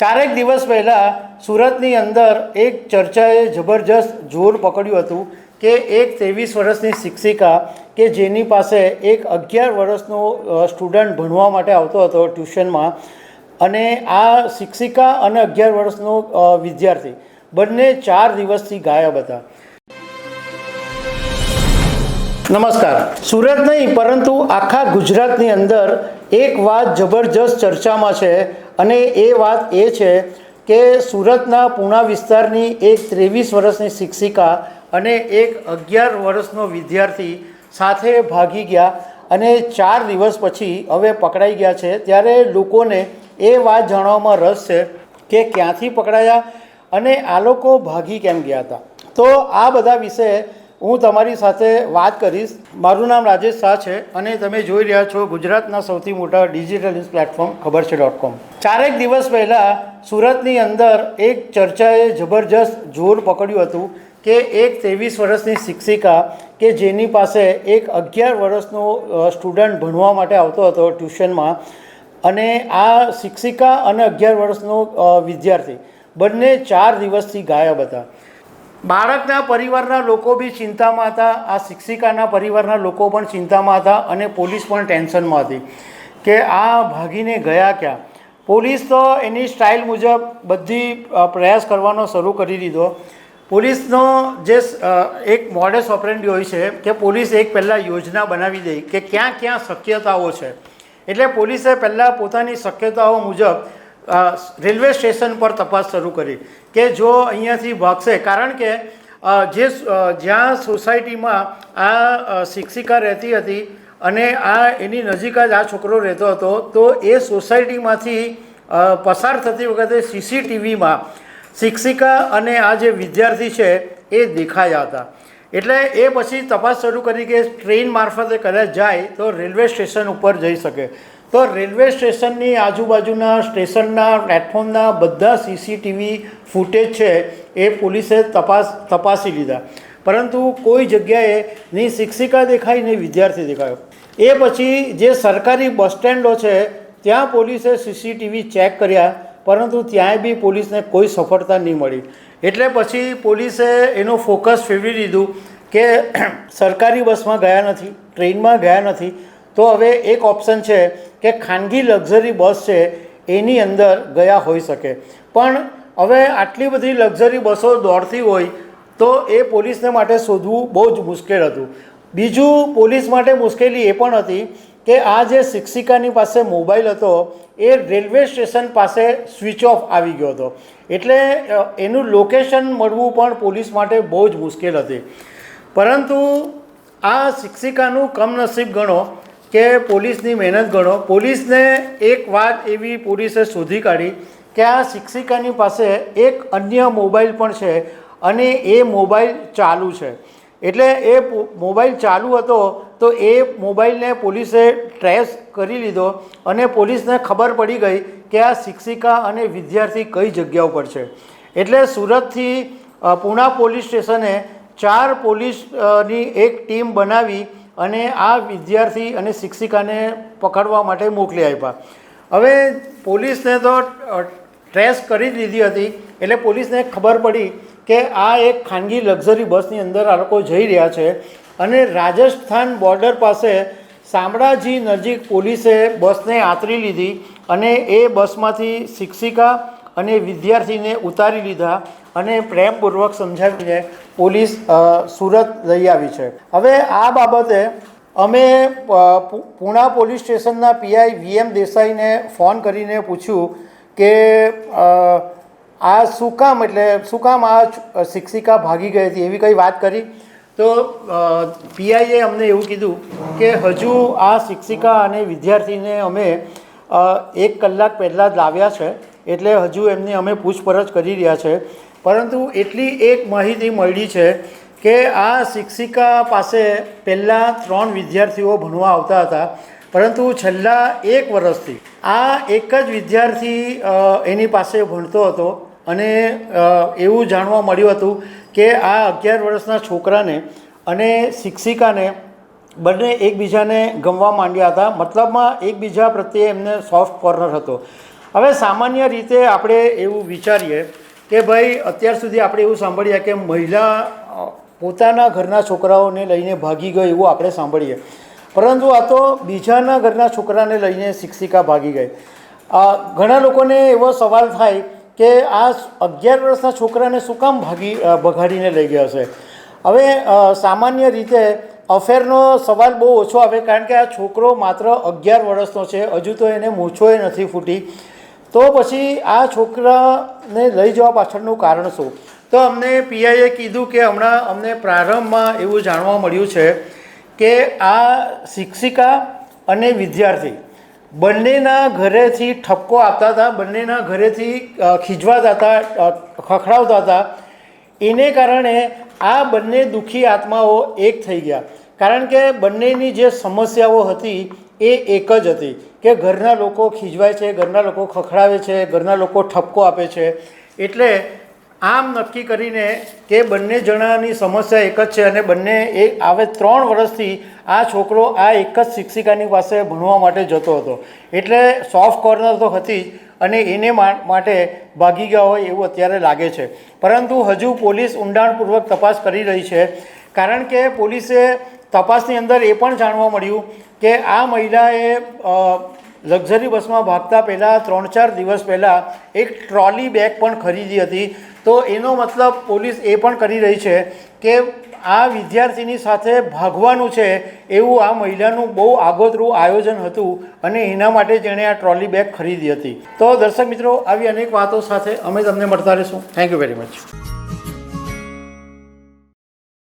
ચારેક દિવસ પહેલાં સુરતની અંદર એક ચર્ચાએ જબરજસ્ત જોર પકડ્યું હતું કે એક ત્રેવીસ વર્ષની શિક્ષિકા કે જેની પાસે એક અગિયાર વર્ષનો સ્ટુડન્ટ ભણવા માટે આવતો હતો ટ્યુશનમાં અને આ શિક્ષિકા અને અગિયાર વર્ષનો વિદ્યાર્થી બંને ચાર દિવસથી ગાયબ હતા. નમસ્કાર. સુરત નહીં, પરંતુ આખા ગુજરાતની અંદર એક વાત જબરજસ્ત ચર્ચામાં છે. અને એ વાત એ છે કે સુરતના પૂણા વિસ્તારની એક ત્રેવીસ વર્ષની શિક્ષિકા અને એક અગિયાર વર્ષનો વિદ્યાર્થી સાથે ભાગી ગયા અને ચાર દિવસ પછી હવે પકડાઈ ગયા છે. ત્યારે લોકોને એ વાત જાણવામાં રસ છે કે ક્યાંથી પકડાયા અને આ લોકો ભાગી કેમ ગયા હતા. તો આ બધા વિશે હું તમારી સાથે વાત કરીશ. મારું નામ રાજેશ શાહ છે અને તમે જોઈ રહ્યા છો ગુજરાતના સૌથી મોટા ડિજિટલ ન્યૂઝ પ્લેટફોર્મ ખબર છે ડોટ કોમ ચારેક દિવસ પહેલાં સુરતની અંદર એક ચર્ચાએ જબરજસ્ત જોર પકડ્યું હતું કે એક ત્રેવીસ વર્ષની શિક્ષિકા કે જેની પાસે એક અગિયાર વર્ષનો સ્ટુડન્ટ ભણવા માટે આવતો હતો ટ્યુશનમાં અને આ શિક્ષિકા અને અગિયાર વર્ષનો વિદ્યાર્થી બંને ચાર દિવસથી ગાયબ હતા. બાળકના પરિવારના લોકો બી ચિંતામાં હતા, આ શિક્ષિકાના પરિવારના લોકો પણ ચિંતામાં હતા અને પોલીસ પણ ટેન્શનમાં હતી કે આ ભાગીને ગયા ક્યાં? પોલીસ તો એની સ્ટાઇલ મુજબ બધી પ્રયાસ કરવાનો શરૂ કરી દીધો. પોલીસનો જે એક મોડેસ ઓપરેન્ડી હોય છે કે પોલીસ એક પહેલાં યોજના બનાવી દે કે ક્યાં ક્યાં શક્યતાઓ છે. એટલે પોલીસે પહેલાં પોતાની શક્યતાઓ મુજબ રેલવે સ્ટેશન પર તપાસ શરૂ કરી કે જો અહીંયાથી ભાગશે, કારણ કે જે જ્યાં સોસાયટીમાં આ શિક્ષિકા રહેતી હતી અને આ એની નજીક જ આ છોકરો રહેતો હતો, તો એ સોસાયટીમાંથી પસાર થતી વખતે સીસીટીવીમાં શિક્ષિકા અને આ જે વિદ્યાર્થી છે એ દેખાયા હતા. એટલે એ પછી તપાસ શરૂ કરી કે ટ્રેન મારફતે કદાચ જાય તો રેલવે સ્ટેશન ઉપર જઈ શકે. તો રેલવે સ્ટેશનની આજુબાજુના સ્ટેશનના પ્લેટફોર્મના બધા સીસીટીવી ફૂટેજ છે એ પોલીસે તપાસ, તપાસી લીધા. પરંતુ કોઈ જગ્યાએ નહીં શિક્ષિકા દેખાઈ નહીં વિદ્યાર્થી દેખાયો. એ પછી જે સરકારી બસ સ્ટેન્ડો છે, ત્યાં પોલીસે સીસીટીવી ચેક કર્યા, પરંતુ ત્યાંય બી પોલીસને કોઈ સફળતા નહીં મળી. એટલે પછી પોલીસે એનો ફોકસ ફેરવી દીધું કે સરકારી બસમાં ગયા નથી, ટ્રેનમાં ગયા નથી તો હવે એક ઓપ્શન છે કે ખાનગી લક્ઝરી બસ છે, એની અંદર ગયા હોઈ શકે. પણ હવે આટલી બધી લક્ઝરી બસો દોડતી હોય, તો એ પોલીસને માટે શોધવું બહુ જ મુશ્કેલ હતું. બીજું પોલીસ માટે મુશ્કેલી એ પણ હતી કે આ જે શિક્ષિકાની પાસે મોબાઈલ હતો, એ રેલવે સ્ટેશન પાસે સ્વિચ ઓફ આવી ગયો હતો. એટલે એનું લોકેશન મળવું પણ પોલીસ માટે બહુ જ મુશ્કેલ હતી. પરંતુ આ શિક્ષિકાનું કમનસીબ ગણો કે પોલીસની મહેનત ગણો. પોલીસને એક વાત એવી પોલીસે શોધી કાઢી કે આ શિક્ષિકાની પાસે એક અન્ય મોબાઈલ પણ છે અને એ મોબાઈલ ચાલુ છે. એટલે એ મોબાઈલ ચાલુ હતો તો એ મોબાઈલને પોલીસે ટ્રેસ કરી લીધો અને પોલીસને ખબર પડી ગઈ કે આ શિક્ષિકા અને વિદ્યાર્થી કઈ જગ્યા ઉપર છે. એટલે સુરતથી પૂના પોલીસ સ્ટેશને ચાર પોલીસની એક ટીમ બનાવી અને આ વિદ્યાર્થી અને શિક્ષિકાને પકડવા માટે મોકલી આપ્યા. હવે પોલીસને તો ટ્રેસ કરી લીધી હતી, એટલે પોલીસને ખબર પડી કે આ એક ખાનગી લક્ઝરી બસની અંદર આ લોકો જઈ રહ્યા છે અને રાજસ્થાન બોર્ડર પાસે શામળાજી નજીક પોલીસે બસને આતરી લીધી અને એ બસમાંથી શિક્ષિકા અને વિદ્યાર્થીને ઉતારી લીધા અને પ્રેમપૂર્વક સમજાવીને પોલીસ સુરત લઈ આવી છે. હવે આ બાબતે અમે પૂણા પોલીસ સ્ટેશનના પીઆઈ વીએમ દેસાઈને ફોન કરીને પૂછ્યું કે આ શું કામ એટલે, શું કામ આ શિક્ષિકા ભાગી ગઈ હતી? એવી કંઈ વાત કરી? તો પીઆઈએ અમને એવું કીધું કે હજુ આ શિક્ષિકા અને વિદ્યાર્થીને અમે એક કલાક પહેલાં જ લાવ્યા છે. એટલે હજુ એમની અમે પૂછપરછ કરી રહ્યા છે. પરંતુ એટલી એક માહિતી મળી છે કે આ શિક્ષિકા પાસે પહેલાં ત્રણ વિદ્યાર્થીઓ ભણવા આવતા હતા. પરંતુ છેલ્લા એક વર્ષથી આ એક જ વિદ્યાર્થી એની પાસે ભણતો હતો અને એવું જાણવા મળ્યું હતું કે આ અગિયાર વર્ષના છોકરાને અને શિક્ષિકાને બંને એકબીજાને ગમવા માંડ્યા હતા. મતલબમાં એકબીજા પ્રત્યે એમને સોફ્ટ કોર્નર હતો. હવે સામાન્ય રીતે આપણે એવું વિચારીએ કે ભાઈ, અત્યાર સુધી આપણે એવું સાંભળીએ કે મહિલા પોતાના ઘરના છોકરાઓને લઈને ભાગી ગઈ એવું આપણે સાંભળીએ. પરંતુ આ તો બીજાના ઘરના છોકરાને લઈને શિક્ષિકા ભાગી ગઈ. ઘણા લોકોને એવો સવાલ થાય કે આ અગિયાર વર્ષના છોકરાને શું કામ ભાગી ભગાડીને લઈ ગયા છે? હવે સામાન્ય રીતે અફેરનો સવાલ બહુ ઓછો આવે કારણ કે આ છોકરો માત્ર અગિયાર વર્ષનો છે. હજુ તો એને મૂછોય નથી ફૂટી. તો પછી આ છોકરાને લઈ જવા પાછળનું કારણ શું? તો અમને પીઆઈએ કીધું કે હમણાં અમને પ્રારંભમાં એવું જાણવા મળ્યું છે કે આ શિક્ષિકા અને વિદ્યાર્થી બંનેના ઘરેથી ઠપકો આપતા હતા, બંનેના ઘરેથી ખીજવાતા હતા ખખડાવતા હતા. એને કારણે આ બંને દુઃખી આત્માઓ એક થઈ ગયા. કારણ કે બંનેની જે સમસ્યાઓ હતી એ એક જ હતી. કે ઘરના લોકો ખીજવાય છે, ઘરના લોકો ખખડાવે છે, ઘરના લોકો ઠપકો આપે છે. એટલે આમ નક્કી કરીને કે બંને જણાની સમસ્યા એક જ છે અને બંને એક આવે ત્રણ વર્ષથી આ છોકરો આ એક જ શિક્ષિકાની પાસે ભણવા માટે જતો હતો. એટલે સોફ્ટ કોર્નર તો હતી જ અને એને માટે ભાગી ગયા હોય એવું અત્યારે લાગે છે. પરંતુ હજુ પોલીસ ઊંડાણપૂર્વક તપાસ કરી રહી છે. કારણ કે પોલીસે તપાસની અંદર એ પણ જાણવા મળ્યું કે આ મહિલાએ લક્ઝરી બસમાં ભાગતા પહેલાં ત્રણ ચાર દિવસ પહેલાં એક ટ્રોલી બેગ પણ ખરીદી હતી. તો એનો મતલબ પોલીસ એ પણ કરી રહી છે કે આ વિદ્યાર્થીની સાથે ભાગવાનું છે એવું આ મહિલાનું બહુ આગોતરું આયોજન હતું અને એના માટે જેણે આ ટ્રોલી બેગ ખરીદી હતી. તો દર્શક મિત્રો, આવી અનેક વાતો સાથે અમે તમને મળતા રહીશું. Thank you very much